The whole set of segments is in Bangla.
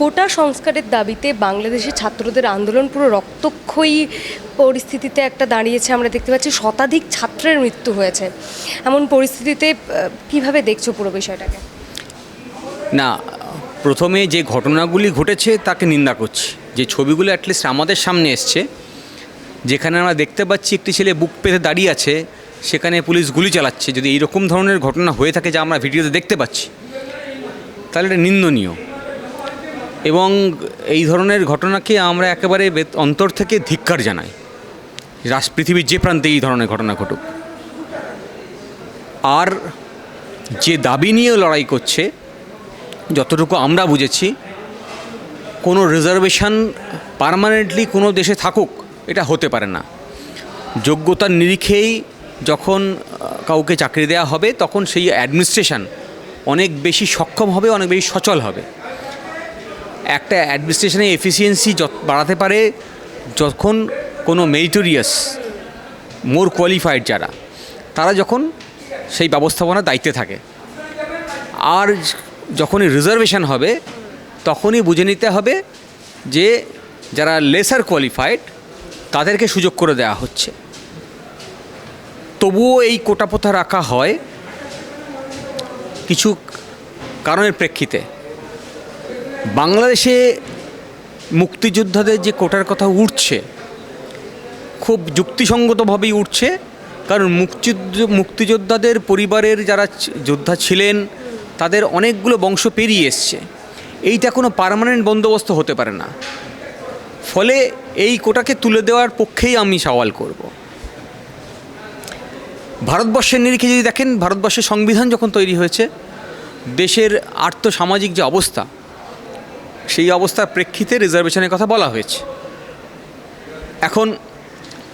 কোটা সংস্কারের দাবিতে বাংলাদেশের ছাত্রদের আন্দোলন পুরো রক্তক্ষয়ী পরিস্থিতিতে একটা দাঁড়িয়েছে। আমরা দেখতে পাচ্ছি শতাধিক ছাত্রের মৃত্যু হয়েছে। এমন পরিস্থিতিতে কীভাবে দেখছ পুরো বিষয়টাকে? না, প্রথমে যে ঘটনাগুলি ঘটেছে তাকে নিন্দা করছি। যে ছবিগুলো অ্যাটলিস্ট আমাদের সামনে এসছে, যেখানে আমরা দেখতে পাচ্ছি একটি ছেলে বুক পেতে দাঁড়িয়ে আছে, সেখানে পুলিশ গুলি চালাচ্ছে। যদি এইরকম ধরনের ঘটনা হয়ে থাকে যা আমরা ভিডিওতে দেখতে পাচ্ছি, তাহলে এটা নিন্দনীয়। এবং এই ধরনের ঘটনাকে আমরা একেবারে অন্তর থেকে ধিক্কার জানাই। রাস, পৃথিবীর যে প্রান্তে এই ধরনের ঘটনা ঘটুক। আর যে দাবি নিয়ে লড়াই করছে, যতটুকু আমরা বুঝেছি, কোনো রিজার্ভেশন পার্মানেন্টলি কোনো দেশে থাকুক, এটা হতে পারে না। যোগ্যতার নিরিখেই যখন কাউকে চাকরি দেওয়া হবে, তখন সেই অ্যাডমিনিস্ট্রেশন অনেক বেশি সক্ষম হবে, অনেক বেশি সচল হবে। একটা অ্যাডমিনিস্ট্রেশনের এফিসিয়েন্সি যত বাড়াতে পারে, যখন কোনো মেরিটোরিয়াস মোর কোয়ালিফাইড যারা, তারা যখন সেই ব্যবস্থাপনার দায়িত্বে থাকে। আর যখনই রিজার্ভেশন হবে, তখনই বুঝে নিতে হবে যে যারা লেসার কোয়ালিফাইড তাদেরকে সুযোগ করে দেওয়া হচ্ছে। তবুও এই কোটা প্রথা রাখা হয় কিছু কারণের প্রেক্ষিতে। বাংলাদেশে মুক্তিযোদ্ধাদের যে কোটার কথা উঠছে, খুব যুক্তিসঙ্গতভাবেই উঠছে, কারণ মুক্তিযুদ্ধ, মুক্তিযোদ্ধাদের পরিবারের যারা যোদ্ধা ছিলেন, তাদের অনেকগুলো বংশ পেরিয়ে এসছে। এইটা কোনো পার্মানেন্ট বন্দোবস্ত হতে পারে না। ফলে এই কোটাকে তুলে দেওয়ার পক্ষেই আমি সওয়াল করব। ভারতবর্ষের নিরিখে যদি দেখেন, ভারতবর্ষের সংবিধান যখন তৈরি হয়েছে, দেশের আর্থসামাজিক যে অবস্থা সেই অবস্থার প্রেক্ষিতে রিজার্ভেশনের কথা বলা হয়েছে। এখন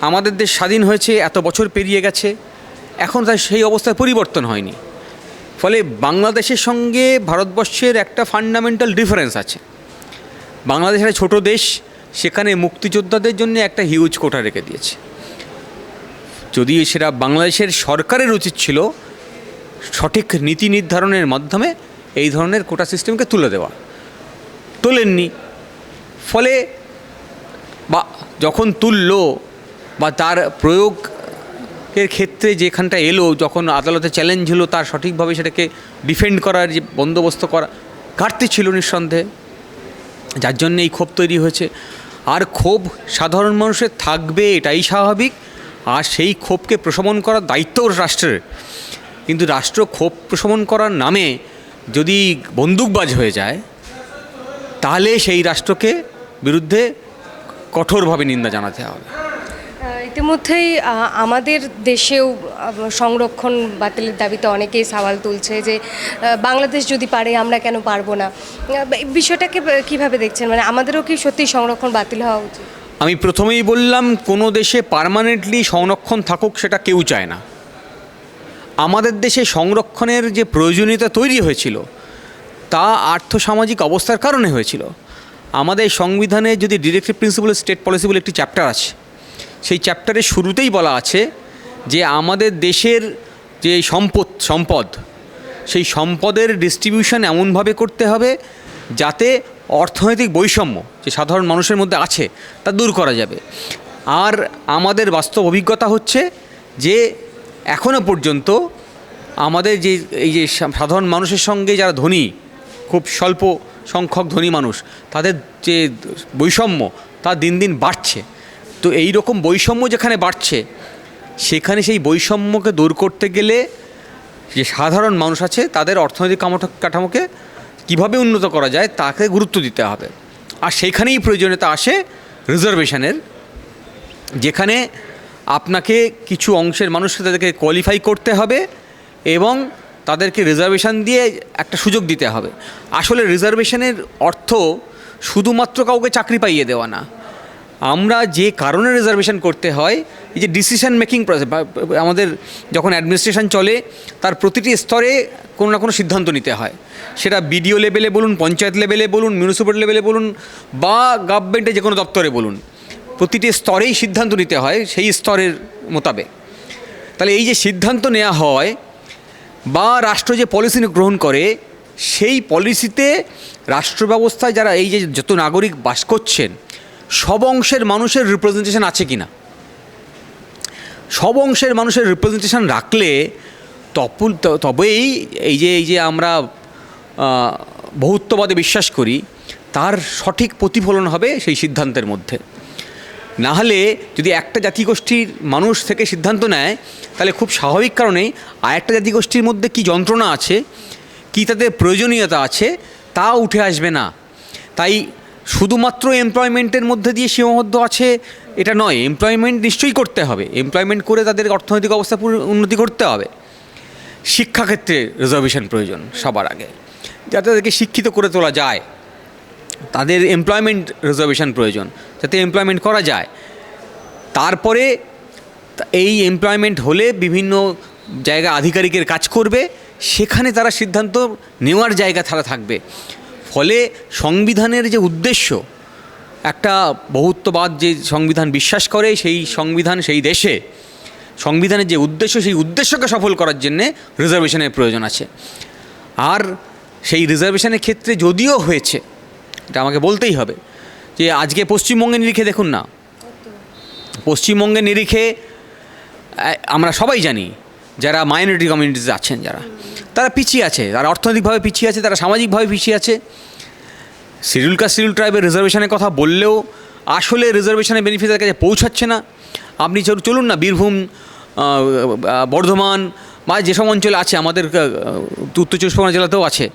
আমাদের দেশ স্বাধীন হয়েছে, এত বছর পেরিয়ে গেছে, এখন তার সেই অবস্থার পরিবর্তন হয়নি। ফলে বাংলাদেশের সঙ্গে ভারতবর্ষের একটা ফান্ডামেন্টাল ডিফারেন্স আছে। বাংলাদেশ একটা ছোটো দেশ, সেখানে মুক্তিযোদ্ধাদের জন্য একটা হিউজ কোটা রেখে দিয়েছে। যদি সেটা বাংলাদেশের সরকারের উচিত ছিল, সঠিক নীতি নির্ধারণের মাধ্যমে এই ধরনের কোটা সিস্টেমকে তুলে দেওয়া। তোলেননি। ফলে বা যখন তুললো বা তার প্রয়োগের ক্ষেত্রে যেখানটা এলো, যখন আদালতে চ্যালেঞ্জ হলো, তার সঠিকভাবে সেটাকে ডিফেন্ড করার যে বন্দোবস্ত করা, ঘাটতি ছিল নিঃসন্দেহে। যার জন্য এই ক্ষোভ তৈরি হয়েছে। আর ক্ষোভ সাধারণ মানুষের থাকবে, এটাই স্বাভাবিক। আর সেই ক্ষোভকে প্রশমন করার দায়িত্ব রাষ্ট্রের। কিন্তু রাষ্ট্র ক্ষোভ প্রশমন করার নামে যদি বন্দুকবাজ হয়ে যায় তাহলে সেই রাষ্ট্রকে বিরুদ্ধে কঠোরভাবে নিন্দা জানাতে হবে। ইতিমধ্যেই আমাদের দেশেও সংরক্ষণ বাতিলের দাবিতে অনেকেই সওয়াল তুলছে যে বাংলাদেশ যদি পারে আমরা কেন পারব না? এই বিষয়টাকে কীভাবে দেখছেন? মানে আমাদেরও কি সত্যি সংরক্ষণ বাতিল হওয়া উচিত? আমি প্রথমেই বললাম কোনো দেশে পার্মানেন্টলি সংরক্ষণ থাকুক সেটা কেউ চায় না। আমাদের দেশে সংরক্ষণের যে প্রয়োজনীয়তা তৈরি হয়েছিল তা আর্থসামাজিক অবস্থার কারণে হয়েছিল। আমাদের সংবিধানে যদি ডিরেক্টিভ প্রিন্সিপাল স্টেট পলিসি বলে একটি চ্যাপ্টার আছে, সেই চ্যাপ্টারের শুরুতেই বলা আছে যে আমাদের দেশের যে সম্পদ সম্পদ, সেই সম্পদের ডিস্ট্রিবিউশন এমনভাবে করতে হবে যাতে অর্থনৈতিক বৈষম্য যে সাধারণ মানুষের মধ্যে আছে, তা দূর করা যাবে। আর আমাদের বাস্তব অভিজ্ঞতা হচ্ছে যে এখনও পর্যন্ত আমাদের যে, এই যে সাধারণ মানুষের সঙ্গে যারা ধনী খুব স্বল্প সংখ্যক ধনী মানুষ, তাদের যে বৈষম্য তা দিন দিন বাড়ছে। তো এই রকম বৈষম্য যেখানে বাড়ছে, সেখানে সেই বৈষম্যকে দূর করতে গেলে যে সাধারণ মানুষ আছে, তাদের অর্থনৈতিক কাঠামোকে কীভাবে উন্নত করা যায়, তাকে গুরুত্ব দিতে হবে। আর সেইখানেই প্রয়োজনীয়তা আসে রিজার্ভেশনের, যেখানে আপনাকে কিছু অংশের মানুষকে তাদেরকে কোয়ালিফাই করতে হবে এবং তাদেরকে রিজার্ভেশন দিয়ে একটা সুযোগ দিতে হবে। আসলে রিজার্ভেশনের অর্থ শুধুমাত্র কাউকে চাকরি পাইয়ে দেওয়া না। আমরা যে কারণে রিজার্ভেশন করতে হয়, এই যে ডিসিশন মেকিং প্রসেস আমাদের যখন অ্যাডমিনিস্ট্রেশন চলে, তার প্রতিটি স্তরে কোনো না কোনো সিদ্ধান্ত নিতে হয়। সেটা বিডিও লেভেলে বলুন, পঞ্চায়েত লেভেলে বলুন মিউনিসিপ্যাল লেভেলে বলুন, বা গভর্নমেন্টের যে কোনো দপ্তরে বলুন, প্রতিটি স্তরেই সিদ্ধান্ত নিতে হয় সেই স্তরের মোতাবেক। তাহলে এই যে সিদ্ধান্ত নেওয়া হয় বা রাষ্ট্র যে পলিসি গ্রহণ করে, সেই পলিসিতে রাষ্ট্র ব্যবস্থায় যারা এই যে যত নাগরিক বাস করছেন, সব অংশের মানুষের রিপ্রেজেন্টেশন আছে কি না সব অংশের মানুষের রিপ্রেজেন্টেশন রাখলে তপুল তবেই এই যে এই যে আমরা বহুত্ববাদে বিশ্বাস করি, তার সঠিক প্রতিফলন হবে সেই সিদ্ধান্তের মধ্যে। না হলে যদি একটা জাতিগোষ্ঠীর মানুষ থেকে সিদ্ধান্ত নেয়, তাহলে খুব স্বাভাবিক কারণেই আর একটা জাতিগোষ্ঠীর মধ্যে কি যন্ত্রণা আছে, কি তাদের প্রয়োজনীয়তা আছে, তা উঠে আসবে না। তাই শুধুমাত্র এমপ্লয়মেন্টের মধ্যে দিয়ে সীমাবদ্ধ আছে এটা নয় এমপ্লয়মেন্ট নিশ্চয়ই করতে হবে। এমপ্লয়মেন্ট করে তাদের অর্থনৈতিক অবস্থা উন্নতি করতে হবে। শিক্ষাক্ষেত্রে রিজার্ভেশন প্রয়োজন সবার আগে। যাতে তাদেরকে শিক্ষিত করে তোলা যায়। তাদের এমপ্লয়মেন্ট রিজার্ভেশন প্রয়োজন, যাতে এমপ্লয়মেন্ট করা যায়। তারপরে এই এমপ্লয়মেন্ট হলে বিভিন্ন জায়গা আধিকারিকের কাজ করবে, সেখানে তারা সিদ্ধান্ত নেওয়ার জায়গা তারা থাকবে। ফলে সংবিধানের যে উদ্দেশ্য, একটা বহুত্ববাদ যে সংবিধান বিশ্বাস করে, সেই সংবিধান সেই দেশে, সংবিধানের যে উদ্দেশ্য, সেই উদ্দেশ্যকে সফল করার জন্যে রিজার্ভেশনের প্রয়োজন আছে। আর সেই রিজার্ভেশনের ক্ষেত্রে যদিও হয়েছে এটা আমাকে বলতেই হবে যে আজকে পশ্চিমবঙ্গের নিরিখে দেখুন না। পশ্চিমবঙ্গের নিরিখে আমরা সবাই জানি যারা মাইনরিটি কমিউনিটিস আছেন যারা, তারা পিছিয়ে আছে, তারা অর্থনৈতিকভাবে পিছিয়ে আছে, তারা সামাজিকভাবে পিছিয়ে আছে। শিডিউল কাস্ট, শিডিউল ট্রাইবের রিজার্ভেশনের কথা বললেও আসলে রিজার্ভেশনের বেনিফিট তাদের কাছে পৌঁছাচ্ছে না। আপনি চল- চলুন না, বীরভূম বর্ধমান বা যেসব অঞ্চলে আছে, আমাদের উত্তর চব্বিশ পরগনা জেলাতেও আছে।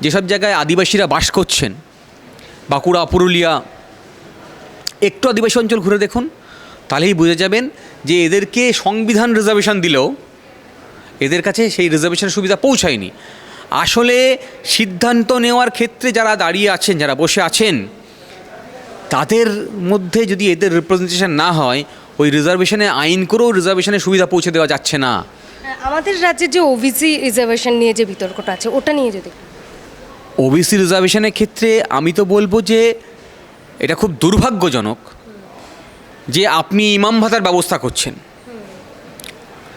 যেসব জায়গায় আদিবাসীরা বাস করছেন বাঁকুড়া, পুরুলিয়া, একটু আদিবাসী অঞ্চল ঘুরে দেখুন, তাহলেই বুঝে যাবেন যে এদেরকে সংবিধান রিজার্ভেশন দিলেও এদের কাছে সেই রিজার্ভেশনের সুবিধা পৌঁছায়নি। আসলে সিদ্ধান্ত নেওয়ার ক্ষেত্রে যারা দাঁড়িয়ে আছেন, যারা বসে আছেন, তাদের মধ্যে যদি এদের রিপ্রেজেন্টেশন না হয়, ওই রিজার্ভেশনে আইন করেও রিজার্ভেশনের সুবিধা পৌঁছে দেওয়া যাচ্ছে না। আমাদের রাজ্যে যে ওবিসি রিজার্ভেশন নিয়ে যে বিতর্কটা আছে, ওটা নিয়ে যদি ওবিসি রিজার্ভেশনের ক্ষেত্রে আমি তো বলব যে এটা খুব দুর্ভাগ্যজনক যে আপনি ইমাম ভাতার ব্যবস্থা করছেন।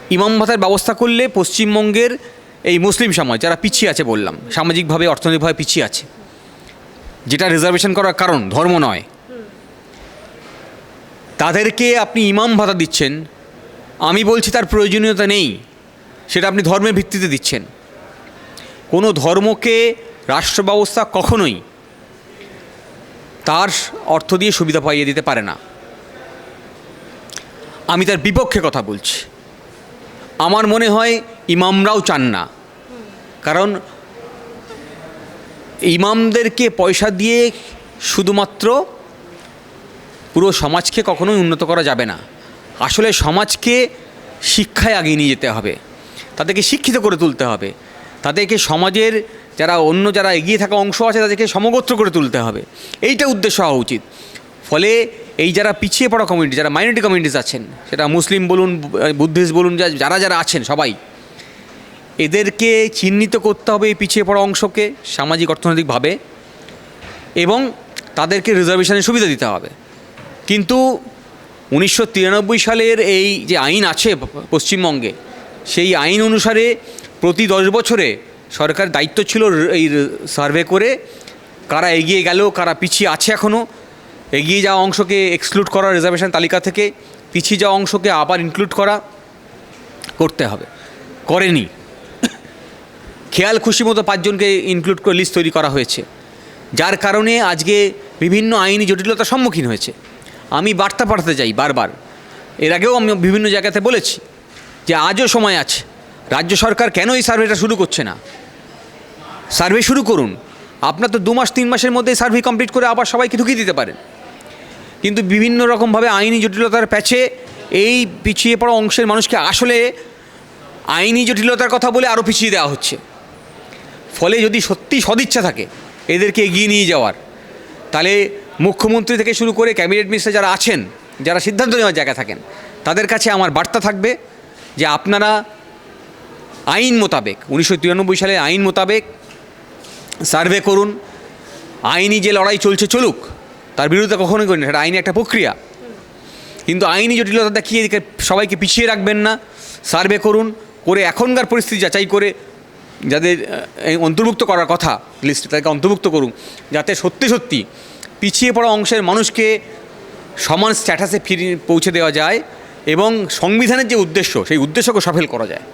ইমাম ভাতার ব্যবস্থা করলে পশ্চিমবঙ্গের এই মুসলিম সমাজ, যারা পিছিয়ে আছে বললাম, সামাজিকভাবে, অর্থনৈতিকভাবে পিছিয়ে আছে, যেটা রিজার্ভেশন করার কারণ, ধর্ম নয়। তাদেরকে আপনি ইমাম ভাতা দিচ্ছেন, আমি বলছি তার প্রয়োজনীয়তা নেই, সেটা আপনি ধর্মের ভিত্তিতে দিচ্ছেন। কোনো ধর্মকে রাষ্ট্র ব্যবস্থা কখনোই তার অর্থ দিয়ে সুবিধা পাইয়ে দিতে পারে না। আমি তার বিপক্ষে কথা বলছি। আমার মনে হয় ইমামরাও চান না। কারণ ইমামদেরকে পয়সা দিয়ে শুধুমাত্র পুরো সমাজকে কখনোই উন্নত করা যাবে না। আসলে সমাজকে শিক্ষায় আগিয়ে নিয়ে যেতে হবে। তাদেরকে শিক্ষিত করে তুলতে হবে। তাদেরকে সমাজের যারা অন্য যারা এগিয়ে থাকা অংশ আছে তাদেরকে সমগোত্র করে তুলতে হবে। এইটা উদ্দেশ্য হওয়া উচিত। ফলে এই যারা পিছিয়ে পড়া কমিউনিটি যারা মাইনরিটি কমিউনিটিস আছেন, সেটা মুসলিম বলুন, বুদ্ধিস্ট বলুন যারা যারা আছেন সবাই, এদেরকে চিহ্নিত করতে হবে এই পিছিয়ে পড়া অংশকে সামাজিক অর্থনৈতিকভাবে এবং তাদেরকে রিজার্ভেশনের সুবিধা দিতে হবে। কিন্তু উনিশশো তিরানব্বই সালের এই যে আইন আছে পশ্চিমবঙ্গে, সেই আইন অনুসারে প্রতি দশ বছরে সরকার দায়িত্ব ছিল এই সার্ভে করে, কারা এগিয়ে গেল, কারা পিছিয়ে আছে এখনও এগিয়ে যাওয়া অংশকে এক্সক্লুড করা রিজার্ভেশন তালিকা থেকে, পিছিয়ে যাওয়া অংশকে আবার ইনক্লুড করা করতে হবে। করেনি। খেয়াল খুশি মতো পাঁচজনকে ইনক্লুড করে লিস্ট তৈরি করা হয়েছে। যার কারণে আজকে বিভিন্ন আইনি জটিলতার সম্মুখীন হয়েছে। আমি বার্তা পাঠাতে চাই বারবার। এর আগেও আমি বিভিন্ন জায়গাতে বলেছি যে আজও সময় আছে। রাজ্য সরকার কেন এই সার্ভেটা শুরু করছে না? সার্ভে শুরু করুন। আপনার তো দু মাস তিন মাসের মধ্যে সার্ভে কমপ্লিট করে আবার সবাইকে ঢুকিয়ে দিতে পারেন। কিন্তু বিভিন্ন রকমভাবে আইনি জটিলতার প্যাচে এই পিছিয়ে পড়া অংশের মানুষকে আসলে আইনি জটিলতার কথা বলে আরও পিছিয়ে দেওয়া হচ্ছে। ফলে যদি সত্যি সদিচ্ছা থাকে এদেরকে এগিয়ে নিয়ে যাওয়ার, তাহলে মুখ্যমন্ত্রী থেকে শুরু করে ক্যাবিনেট মিনিস্টার যারা আছেন, যারা সিদ্ধান্ত নেওয়ার জায়গায় থাকেন, তাদের কাছে আমার বার্তা থাকবে যে আপনারা আইন মোতাবেক, উনিশশো তিরানব্বই সালে আইন মোতাবেক সার্ভে করুন। আইনি যে লড়াই চলছে চলুক, তার বিরুদ্ধে কখনোই করি না, সেটা আইনি একটা প্রক্রিয়া। কিন্তু আইনি জটিলতা দেখিয়ে সবাইকে পিছিয়ে রাখবেন না, সার্ভে করুন, করে এখনকার পরিস্থিতি যাচাই করে, যাদের অন্তর্ভুক্ত করার কথা, লিস্টে, তাদেরকে অন্তর্ভুক্ত করুন, যাতে সত্যি সত্যি পিছিয়ে পড়া অংশের মানুষকে সমান স্ট্যাটাসে ফিরিয়ে পৌঁছে দেওয়া যায় এবং সংবিধানের যে উদ্দেশ্য, সেই উদ্দেশ্যকে সফল করা যায়।